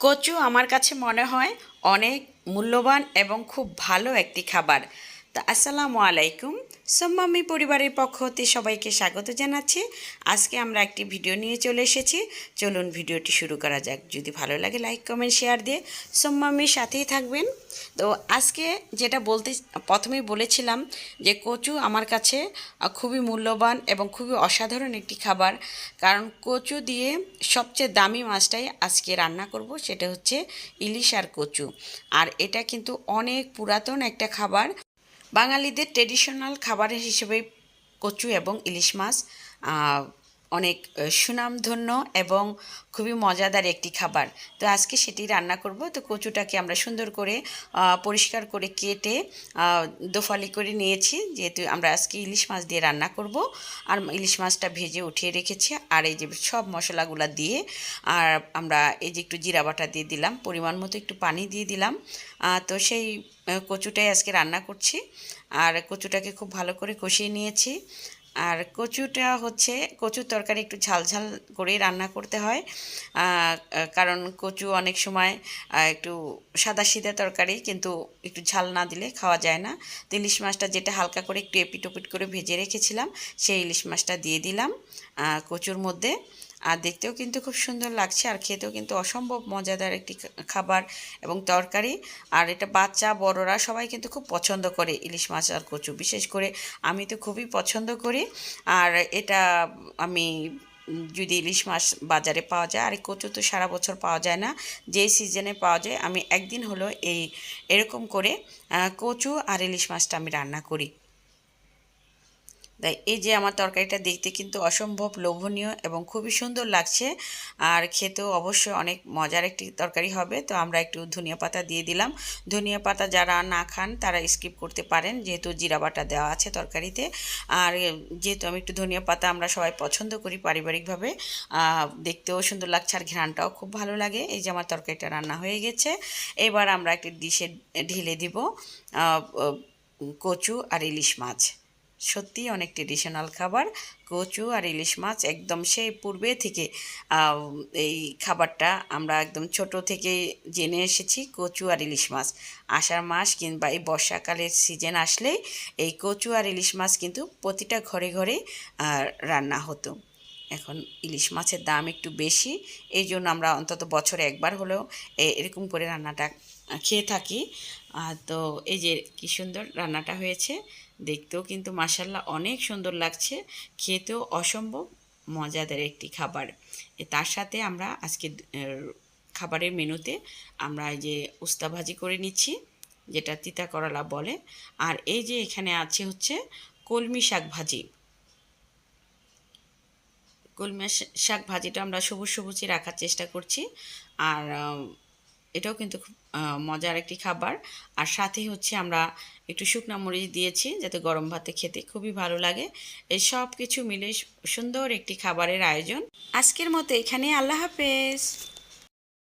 কচু আমার কাছে মনে হয় অনেক মূল্যবান এবং খুব ভালো একটি খাবার। তা আসসালামু আলাইকুম। সোম্মামি পরিবারের পক্ষ হতে সবাইকে স্বাগত জানাচ্ছি। আজকে আমরা একটি ভিডিও নিয়ে চলে এসেছি। চলুন ভিডিওটি শুরু করা যাক। যদি ভালো লাগে, লাইক, কমেন্ট, শেয়ার দিয়ে সোম্মামির সাথেই থাকবেন। তো আজকে যেটা বলতে, প্রথমেই বলেছিলাম যে কচু আমার কাছে খুবই মূল্যবান এবং খুবই অসাধারণ একটি খাবার। কারণ কচু দিয়ে সবচেয়ে দামি মাছটাই আজকে রান্না করব, সেটা হচ্ছে ইলিশ আর কচু। আর এটা কিন্তু অনেক পুরাতন একটা খাবার। বাঙালিদের ট্রেডিশনাল খাবারের হিসেবে কচু এবং ইলিশ মাছ অনেক সুনামধন্য এবং খুবই মজাদার একটি খাবার। তো আজকে সেটি রান্না করব। তো কচুটাকে আমরা সুন্দর করে পরিষ্কার করে কেটে দোফালি করে নিয়েছি। যেহেতু আমরা আজকে ইলিশ মাছ দিয়ে রান্না করব, আর ইলিশ মাছটা ভেজে উঠিয়ে রেখেছি। আর এই যে সব মশলাগুলো দিয়ে, আর আমরা এই যে একটু জিরা বাটা দিয়ে দিলাম, পরিমাণ মতো একটু পানি দিয়ে দিলাম। তো সেই কচুটাই আজকে রান্না করছি। আর কচুটাকে খুব ভালো করে কষিয়ে নিয়েছি। আর কচুটা হচ্ছে, কচুর তরকারি একটু ঝাল ঝাল করেই রান্না করতে হয়। কারণ কচু অনেক সময় একটু সাদা সিদা তরকারি কিন্তু একটু ঝাল না দিলে খাওয়া যায় না। তো ইলিশ মাছটা যেটা হালকা করে একটু এপিট ওপিট করে ভেজে রেখেছিলাম, সেই ইলিশ মাছটা দিয়ে দিলাম কচুর মধ্যে। আর দেখতেও কিন্তু খুব সুন্দর লাগছে আর খেতেও কিন্তু অসম্ভব মজাদার একটি খাবার এবং তরকারি। আর এটা বাচ্চা, বড়রা সবাই কিন্তু খুব পছন্দ করে ইলিশ মাছ আর কচু। বিশেষ করে আমি তো খুবই পছন্দ করি। আর এটা আমি যদি ইলিশ মাছ বাজারে পাওয়া যায়, আর এই কচু তো সারা বছর পাওয়া যায় না, যে সিজনে পাওয়া যায়, আমি একদিন হলো এই এরকম করে কচু আর ইলিশ মাছটা আমি রান্না করি। তাই এই যে আমার তরকারিটা দেখতে কিন্তু অসম্ভব লোভনীয় এবং খুবই সুন্দর লাগছে। আর খেতেও অবশ্যই অনেক মজার একটি তরকারি হবে। তো আমরা একটু ধনিয়া পাতা দিয়ে দিলাম। ধনিয়া পাতা যারা না খান, তারা স্কিপ করতে পারেন, যেহেতু জিরা বাটা দেওয়া আছে তরকারিতে। আর যেহেতু আমি একটু ধনিয়া পাতা আমরা সবাই পছন্দ করি পারিবারিকভাবে দেখতেও সুন্দর লাগছে আর ঘ্রাণটাও খুব ভালো লাগে। এই যে আমার তরকারিটা রান্না হয়ে গেছে। এবার আমরা একটি ডিশে ঢেলে দিব কচু আর ইলিশ মাছ। সত্যি অনেক ট্রেডিশনাল খাবার। কচু আর ইলিশ মাছ একদম সেই পূর্বে থেকে এই খাবারটা আমরা একদম ছোট থেকে জেনে এসেছি, কচু আর ইলিশ মাছ। আষাঢ় মাস কিংবা এই বর্ষাকালের সিজন আসলে এই কচু আর ইলিশ মাছ কিন্তু প্রতিটা ঘরে ঘরে রান্না হতো। এখন ইলিশ মাছের দাম একটু বেশি, এই জন্য আমরা অন্তত বছরে একবার হলেও এরকম করে রান্নাটা খেয়ে থাকি। তো এই যে কি সুন্দর রান্নাটা হয়েছে, দেখতেও কিন্তু মাসাল্লাহ অনেক সুন্দর লাগছে, খেতেও অসম্ভব মজাদার একটি খাবার। তার সাথে আমরা আজকে খাবারের মেনুতে আমরা এই যে উস্তা ভাজি করে নিচ্ছি, যেটা তিতা করলা বলে। আর এই যে এখানে আছে হচ্ছে কলমি শাক ভাজি। কলমি শাক ভাজিটা আমরা সবুজ সবুজই রাখার চেষ্টা করছি। আর এটাও কিন্তু খুব মজার একটি খাবার। আর সাথে হচ্ছে আমরা একটু শুকনা মরিচ দিয়েছি যাতে গরম ভাতে খেতে খুবই ভালো লাগে। এই সব কিছু মিলে সুন্দর একটি খাবারের আয়োজন। আজকের মতো এখানে আল্লাহ হাফেজ।